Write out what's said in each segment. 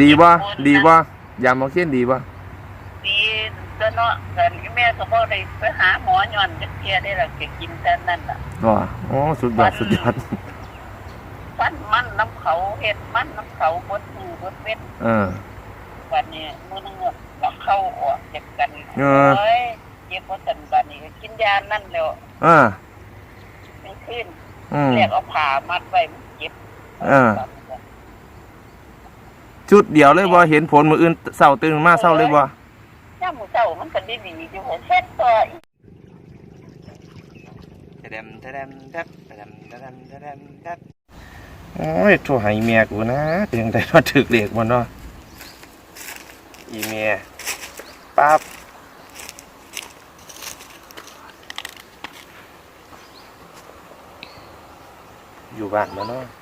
ดีบ่ดีบ่ยาหมอเขียนดีบ่ดีแล้วเนาะกันแม่ก็บ่ได้ไปหาหมอย้อนจักเที่ยได้ล่ะก็กินแต่นั่นล่ะบ่โอ้สุดยอดสุดยอดฟันมันน้ำเขาเฮ็ดมันน้ำเขาบดมือบดเว้นเออวันนี้มื้อนึงก็เข้าออกเจ็บกันเออเอ้ยเจ็บบ่ทันบัดนี้ก็กินยานั่นแล้วเออเป็นคืนอืมเรียกเอาผ้ามัดไว้มันเจ็บเออ จุดเดียวเลยบ่เห็นผลมื้ออื่นเช้าตื่นมาเช้าเลยบ่ยามมื้อเช้ามันก็ดีๆอยู่เฮ็ดต่ออีกแทดมแทดมแทดแทดมแทดมแทดมแทดโอ้ยโทรหาอีเมียกูนะเป็นจังได๋ว่าถึกเลขบ่เนาะอีเมียปั๊บอยู่บ้านบ่เนาะ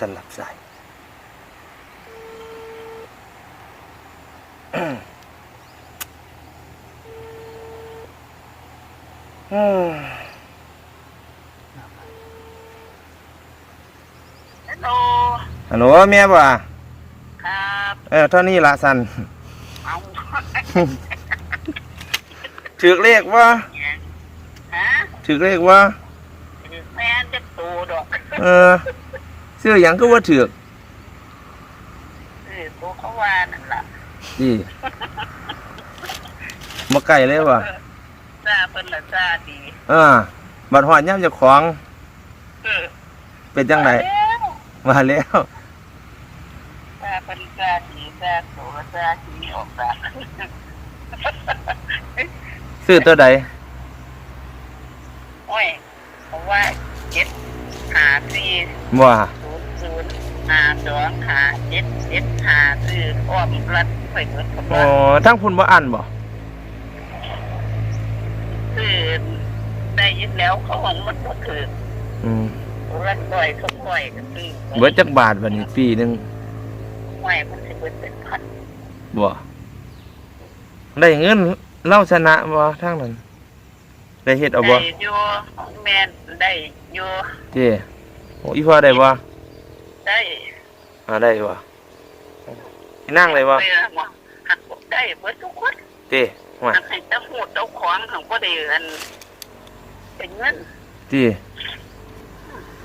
กันหลับสายอืมฮัลโหลฮัลโหลแม่บ่ะครับเออเท่านี้ละสันเอาถือเลขว่าฮะถือเลขว่าแม่นจะโตดอก เออ ซื้อหยังก็ว่าถือกเออโตเขาว่านั่นล่ะดีมาไก่เลยว่ะจ้าเพิ่นละจ้าดีเออบัดหอดย่ำเจะของ เออเป็นจังไดมาแล้วมาแล้ว จ้าเพิ่นจ้าดีจ้าโตจ้าดีออกจ้าซื้อตัวใดโอ้ยเพราะว่าเจ็ดหาสี่บ่ศูนย์ ศูนย์หาสองหาเจ็ดเจ็ดหาซื้ออ้อมรัดไปหมดกับอ๋อว่าทั้งพุ่นบ่อันบ่ซื้อได้ยินแล้วเขาของมันบ่ถืออืมรัดบ่อยเขาบ่อยก็ซื้อเบิดจักบาทบัดนี้ปีหนึงไม่มันสิเบิดเป็นพันบ่ได้เงินเล่าชนะบ่ทางนั้นได้เฮ็ดเอาบ่ได้อยู่แม่นได้อยู่เจ้โอ้อีพ่อได้บ่ ได้อ่าได้บ่อีนั่งได้บ่ไปละหมดหักบอกได้เบิดทุกคนเจ้ว่าหักให้เจ้าหูเจ้าของของบ่ได้อันเป็นเงินจี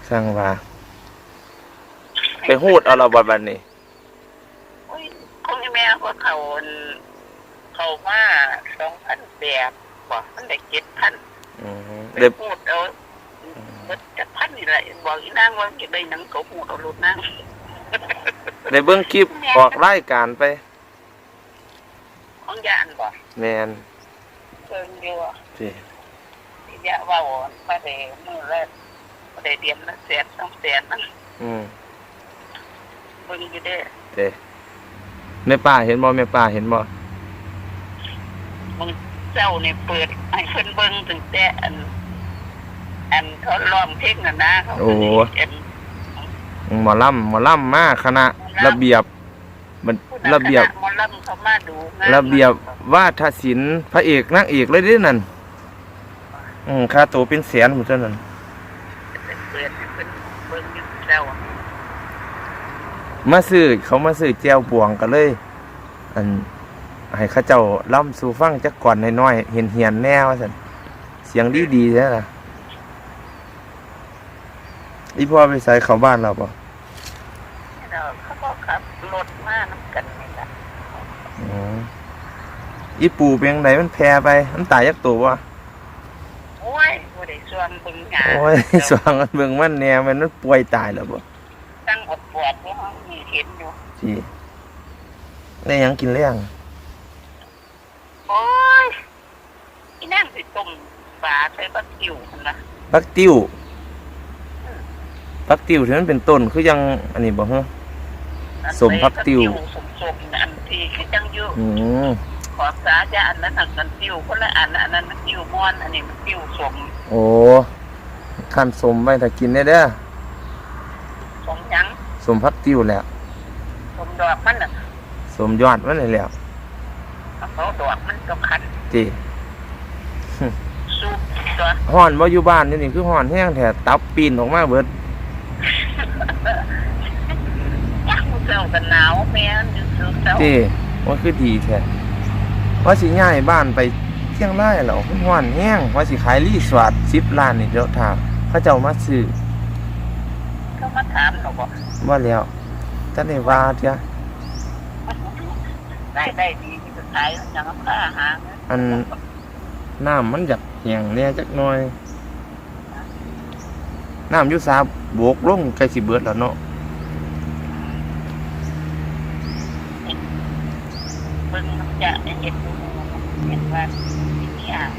สร้างว่าไปหูดเอาเราบัดบัดนี้โอ้ยคงแม่ว่าเขาอันเขามาสองพันแปดบอกมันได้เจ็ดพันอืมไปได้พูดเอาเบิดจะพันนี่แหละบอกอีนางว่าจะได้หนังเขาหูเอารถนางได้เบิ่งคลิปออกรายการไป ของยานบอกแมนเพิ่นอยู่จีที่ยะว่าโอนมาได้มือแรกมาได้เดียนละแสนสองแสนนั่นอืมเบิ่งอยู่เด้อเจ้แม่ป้าเห็นบ่แม่ป้าเห็นบ่มึงเจ้าเนี่ยเปิดให้เพิ่นเบิ่งตั้งแต่อัน อันเขาร้องเพลงน่ะนะเขาก็สิอันหมอลำหมอลำมาคณะ ระเบียบมันระเบียบ คณหมอลำเขามาดูงานระเบียบวาทศิลป์พระเอกนางเอกเลยเด้นั่นอืมค่าตัวเป็นแสนหมดเท่านั้นเปิดให้เพิ่นเบิ่งอยู่เจ้ามาซื้อเขามาซื้อแจวบวงกันเลย อันให้เข้าเจ้าล่ำสู่ฟังจักก่อนน้อยๆเห็นเหียนแน่ว่าสันเสียงดีดีๆใช่ไหม อีพ่อไปใส่เขาบ้านเราปะเราเขาก็ขับรถมานํกันนี่ล่ะอืมอีปูเป็นยังไงมันแพร่ไป มันตายยักตัววะโอ้ยบ่ได้ชวนเบิ่งหาโอ้ยสว่างมันเบิ่งมันแน่มันมันป่วยตายแล้วปะตั้งอดปวดในห้องมีเห็นอยู่จีได้หยังกินเลี้ยงโอ้ยอีนั่งสิต้มปลาใส่บักกิ่วหั่นนะพักติ้ว พักติ้วที่มันเป็นต้นคือยังอันนี้บ่ฮะอันสมพักติ๋วสมสมๆอันที่คือจังอยู่อืมขอสาจะอันนั้นน่ะกันติ๋วคนละอันอันนั้นมันติ๋วม่อนอันนี้มันติ๋วสมโอ้ขั้นสมไว้ถ้ากินได้เด้อสมหยังสมพักติ้วแหล้วสมดอกมันน่ะสมยอดมันนี่แหล้วเขาดอกมันก็คันจีสูบสตัวฮ้อนบ่อยู่บ้านนี่นี่คือฮ้อนแห้งแท้ตับปีนออกมาเบิด ยักษ์เจ้ากันหนาวแม่นอยู่สุดเจ้าเจ้ว่าคือดีแท้ว่าสิย้ายบ้านไปเชียงรายแล้วมันฮ้อนแห้งว่าสิขายรีสอร์ท10ล้านนี่เดี๋ยวถ้าเขาเจ้ามาซื้อเขามาถามเราบอกบ่แล้วจังได้ว่าเถียได้ได้ดีที่สุดท้ายยังค่าหาเงินอันน้ำมันอยากแห้งแหน่จักหน่อย น้ำอยู่สาโบกลงใกล้สิเบิดแล้วเนาะเบิ่งมันจะได้เห็นเห็นว่าที่อ่าง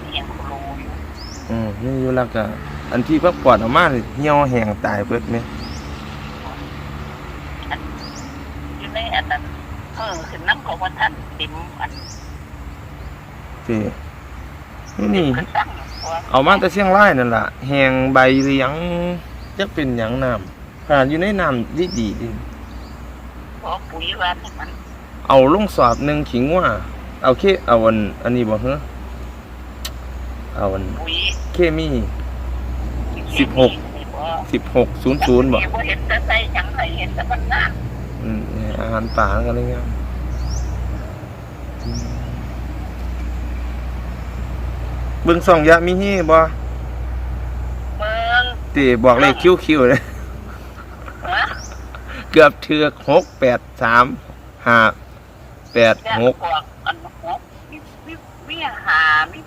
เสียงโครอยู่อืมนี่อยู่แล้วก็อันที่พักปอดออกมานี่เหี่ยวแห้งตายเบิดไหมอยู่ในอันนั้นเพิ่งขึ้นน้ำของวันท่านติ๋มอันเจ้นี่นี่ เอามาแต่เชียงรายนั่นล่ะแหงใบเหลียงจะเป็นหยังน้ำขนาดอยู่ในน้ำดีดีดิขอปุ๋ยวานมันเอาลงสอบหนึ่งขิงว่าเอาเคเอาอันอันนี้บ่เฮ้อเอาอันปุ๋ยเคมีสิบหกสิบหกศูนย์ศูนย์บ่เห็นแต่ใส่หยังให้เห็นแต่มันงานอืมอาหารป่าแล้วกันเลยงามอืม เบิ่งสองยะมีเฮ่บ่เมืองตีบอกเลขคิวๆเลยฮะเกือบเทือกหกแปดสามห้าแปดย่างหกกวกอันหกมีมีมีหามี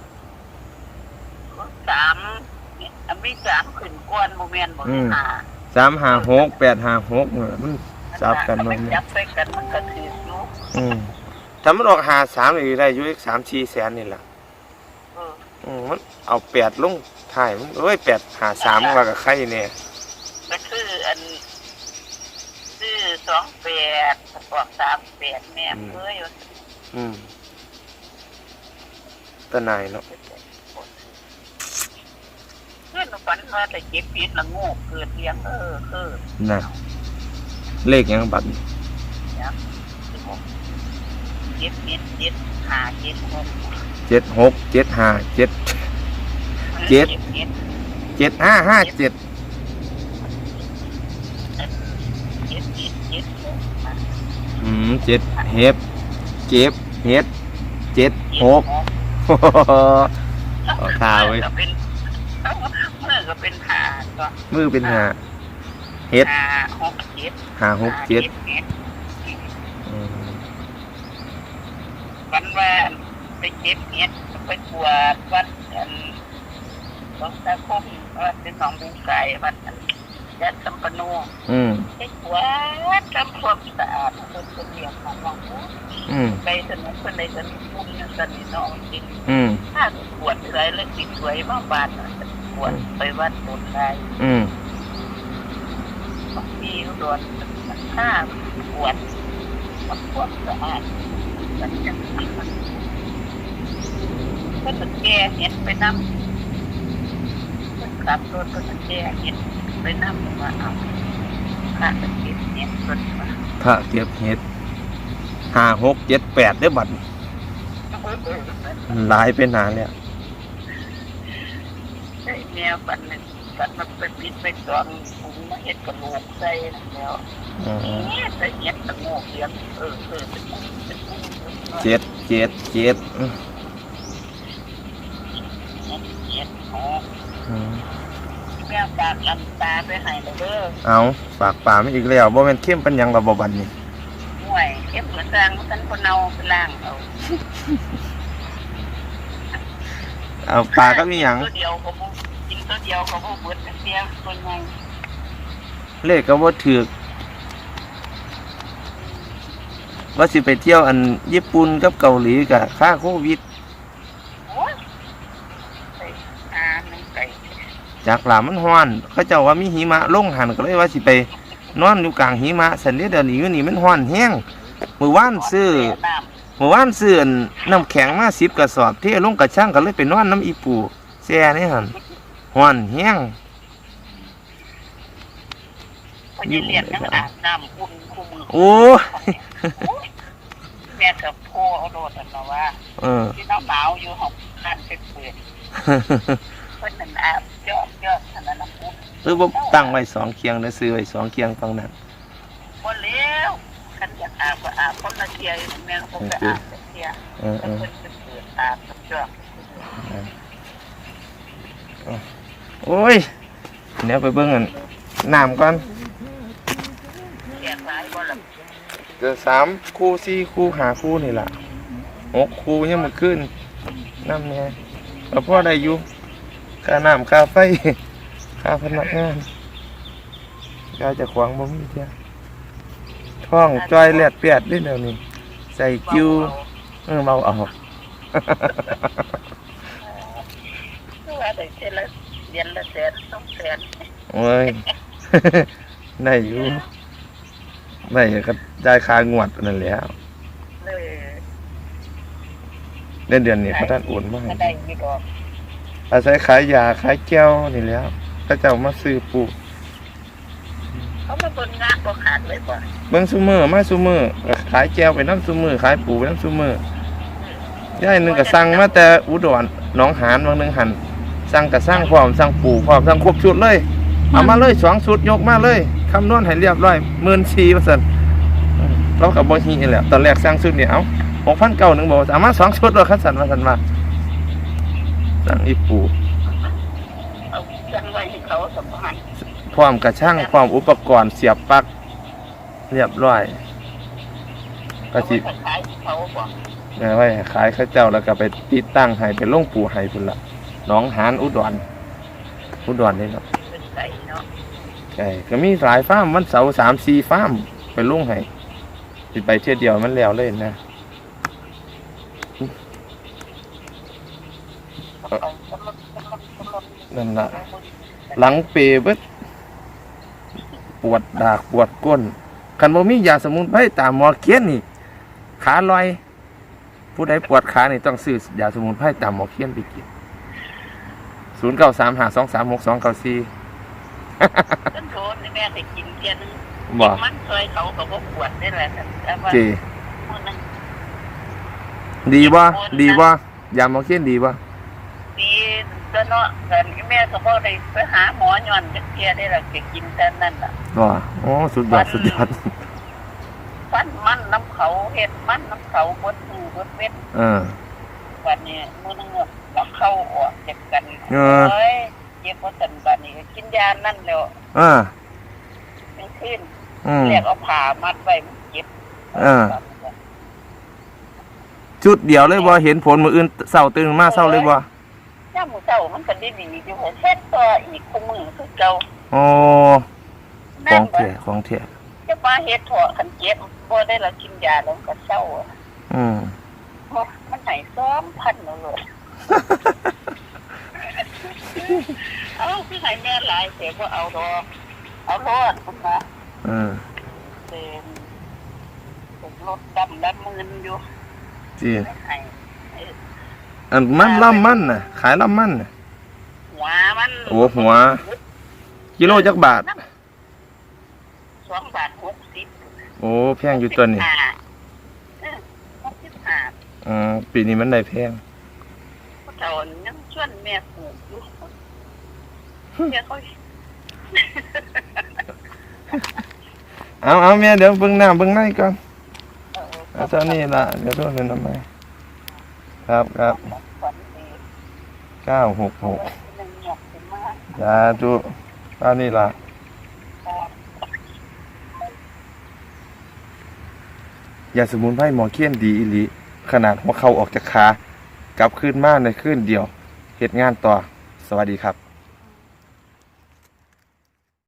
สามมีอันมีสามขึ้นกวนโมเมนต์บ่มีหาสามห้าหกแปดห้าหกเนี่ยมันจับกันมามันจับไปกันมันก็ถืออยู่อืมถ้ามันออกหาสามอีกได้อยู่อีกสามสี่แสนนี่แหละเอออื มมันเอาแปดลงถ่ายมันเอ้ยแปดหาสามว่ากับใครเนี่ยก็คืออันซื้อสองแปดบอกสามแปดแม่เอ้ยอืมตะนายเนาะเพื่อนฝันว่าแต่เจ็บพิษละโงูเกิดเลี้ยงเออเออน่ะเลขหยังบัตรเจ็บพิษเจ็บหาเจ็บหก เจ็ดหกเจ็ดห้าเจ็ดเจ็ดเจ็ดห้าห้าเจ็ดอืมเจ็ดเฮ็ดเจ็บเฮ็ดเจ็ดหกเอาตาไว้ก็เป็นเมื่อก็เป็นหาก็มือเป็นหาเฮ็ดหาหกเจ็ดหาหกเจ็ดวันว่า ไปเจ็บเห็ดไปตรวจวัดอันหลวงตาคมวัดเป็นหนองบุงไก่วัดอันยัดสัมปโนอืมไปตรวจทำความสะอาดคนคนเดียวของหลวงปู่อืมไปสนุกคนในสนุกบุญสนิทน้องจริงอืมถ้าปวดอะไรแล้วติดสวยมาบาดนะปวดไปวัดปวดได้อืมบางทีโดนถ้าปวดทำความสะอาดมันจะ มันก็จะแก้เห็นไปน้ำคนขับรถก็จะแก้เห็นไปน้ำว่าเอาข้าจะเก็บเห็นคนมาพระเก็บเฮ็ดห้าหกเจ็ดแปดได้อบัตรหลายเป็นหนาแล้วไอ้แนวปันนึงปันมันไปปิดไปตอนผมมาเห็ดกระโหลกใส่แล้วอืมเนี่ยแต่เห็ดตะโงกเลี้ยงเออเออเป็นกุ้งเป็นกุ้งเจ็ดเจ็ดเจ็ด อืมเห็ดหอมอืมแม่ปากลำตาไปให้เลยเด้อเอาฝากป่าไม่อีกแล้วบ่แม่นเข้มเป็นหยังระบบบัดนี้ห่วยเข้มเหมือนสร้างมันคนเอาไปล่างเอาเอาปลาก็มีหยังตัวเดียวเขาบุกินตัวเดียวเขาบุเบิดเสียตัวใหญ่เลขก็บ่ถูกว่าสิไปเที่ยวอันญี่ปุ่นกับเกาหลีกับค่าโควิด โอ้ยไปอาหนึ่งไก่ จากหลามันฮ้อนเขาเจ้าว่ามีหิมะลงหันก็เลยว่าสิไปนอนอยู่กลางหิมะสันเดยวเดี๋ยวนี้อยู่นี่มันฮ้อนแห้งมื้อวานซื้อน้เมื่อวานซื้ออันน้ำแข็งมา10กระสอบเทลงกระช่างก็เลยไปนอนน้ำอีปูแซ่นี่หั่นฮ้อนแห้งำพอจะเรียนนั่งอาบน้ำคุ้มคุ้มมือโอ้แม่กับพ่อเอาโดดอันนะว่าเออที่หนาวหนาวอยู่ห้องคันไปเปิดเพิ่นนั่นอาบ ยอดยอดขนาดนั้นปุ๊บหรือว่าตั้งไว้สองเคียงแล้วซื้อไว้สองเคียงฟังนั้นบ่แล้วคันอยากอาบก็อาบคนละเที่ยอยู่แม่ก็บ่ไปอาบแต่เที่ยเออแล้วเออเพิ่นไปเปิดอาบยอดโอ้ยเดี๋ยวไปเบิ่งกันน้ำก่อนเที่ยหลายบ่ล่ะเกิดสามคู่สี่คู่หาคู่นี่ล่ะหกคู่ยังมันขึ้นน้ำเนี่ยแล้วพ่อได้อยู่ ค่าน้ำค่าไฟค่าพนักงานกาจะขวางบ่มีเดียวท้องจอยแลดเปียดด้วยเดี๋ยวนี้ ใส่กิ้วเออเมาออกคือว่าได้เท่าละเดือนละแสนสองแสนโอ้ยได้อยู่ได้ก็ได้คางวดนั่นแหล้วเลยเดือนเดือนนี้พระท่านโอุ่นมาก็ให้ได้มีดอก อาศัยขายยาขายแก้วนี่แหล้วพระเจ้ามาซื้อปลูกเขามาเบิ่งงานบ่ขาดเลยบ่เบิ่งซุมือมาซุมือก็ขายแก้วไปน้ำซุมือขายปูไปน้ำซุมือย่ายหนึงก็สั่งมาแต่อุดรหนองหานบางหนึงหันสั่งก็สั่งพร้อมสั่งปูพร้อมสั่งครบชุดเลยเอามาเลยสองชุดยกมาเลยคำนวณให้เรียบร้อยหมื่นสี่ว่าซั่นอืมเรากับบ่ฮีแหละตอนแรกสั่งชุดนี่เอาหกพันเก้าหนึ่งบอกว่าเอามาสองชุดเลยคันสันว่าสันว่า สั่งอีปูเอาจังไว้ให้เขาสมหันพร้อมกระช่างพร้อมอุปกรณ์เสียบปลั๊กเรียบร้อยก็เขาสิไปขายให้เขาบ่เอาไว้ขายข้าวเจ้าแล้วก็ไปติดตั้งให้เป็นโรงปูให้พุ่นละหน้องหานอุดรอุดรนี่เนาะเป็นไก่เนาะใช่ก็มีหลายฟาร์มวันเสาร์สามสี่ฟาร์มไปลงให้สิไปเที่ยวเดียวมันแล้วเลยนะ เขาเอาสำหรับสำหรับสำหรับ นั่นละหลังเปเบิดปวดดากปวดก้นคันบ่มียาสมุนไพรตามหมอเขียนนี่ ขาลอย ผู้ใดปวดขานี่ต้องซื้อยาสมุนไพรตามหมอเขียนไปกินศูนย์เก้าสามหาสองสามหกสองเก้าสี่ต้นโทนนี่แม่ไปกินเทียนนึงบ่มันซอยเขาก็บ่ปวดได้แหละแต่ว่าเจมื้อนั้นดีบ่ดีบ่ยาหมอเขียนดีบ่ดีตัว เนาะกันแม่ก็บ่ได้ไปหาหมอย้อนจักเที่ยได้ล่ะก็กินแต่นั่นล่ะบ่โอ้สุดยอดสุดยอดฟันมันน้ำเขาเห็ดมันน้ำเขาบดมือบดเม็ดเออวันนี้มือนึงอะเราเข้าออกเจ็บกันเออเอ้ยเจ็บเพราะสันบันนี้กินยานั่นแล้วเออยังขึ้นอืมเรียกเอาผ่ามัดไว้มันเจ็บเออชุดเดียวเลยบ่เห็นผลมื้ออื่นเช้าตื่นมาเช้าเลยบ่ ย่ามมือเจ้ามันก็ดีดีอยู่หัวเช็ดตัวอีกคู่มือคือเก่าโอ้ขนั่อนงบ่แท้ของแท้จะมาเฮ็ดเถอะคันเจ็บบ่ได้ละกินยาแล้วก็เศร้าอะอืมโอ้มันไหนซ้อมพันแล้วเลยเอ้าคือไหนแม่หลายเสียบ่เอาดอกเอารอดคุณนะเออเป็นผมรถดำดำมืนอยู่จีไม่ให้ อันมันล่ำมันน่ะ ขายล่ำมันน่ะ หัวมันโอ้หัว กิโลจักบาท สองบาทหกสิบโอ้แพงอยู่ตัวนี้ห้าเออหกสิบห้าอ๋อปีนี้มันได้แพงผู้เฒ่ายังชวนแม่ปลูกอยู่แม่เขาเอาเอาแม่เดี๋ยวเบิ่งหน้าเบิ่งในก่อนเออเอาเท่านี้ล่ะเดี๋ยวโทษเลยน้ำไม ครับครับเก้าหกหกยาสาธุบ้านี้ล่ะยาสมุนไพรหมอเคี้ยนดีอิลิขนาดหัวเข่าออกจากขากลับขึ้นมาในขึ้นเดียวเหตุงานต่อ สวัสดีครับ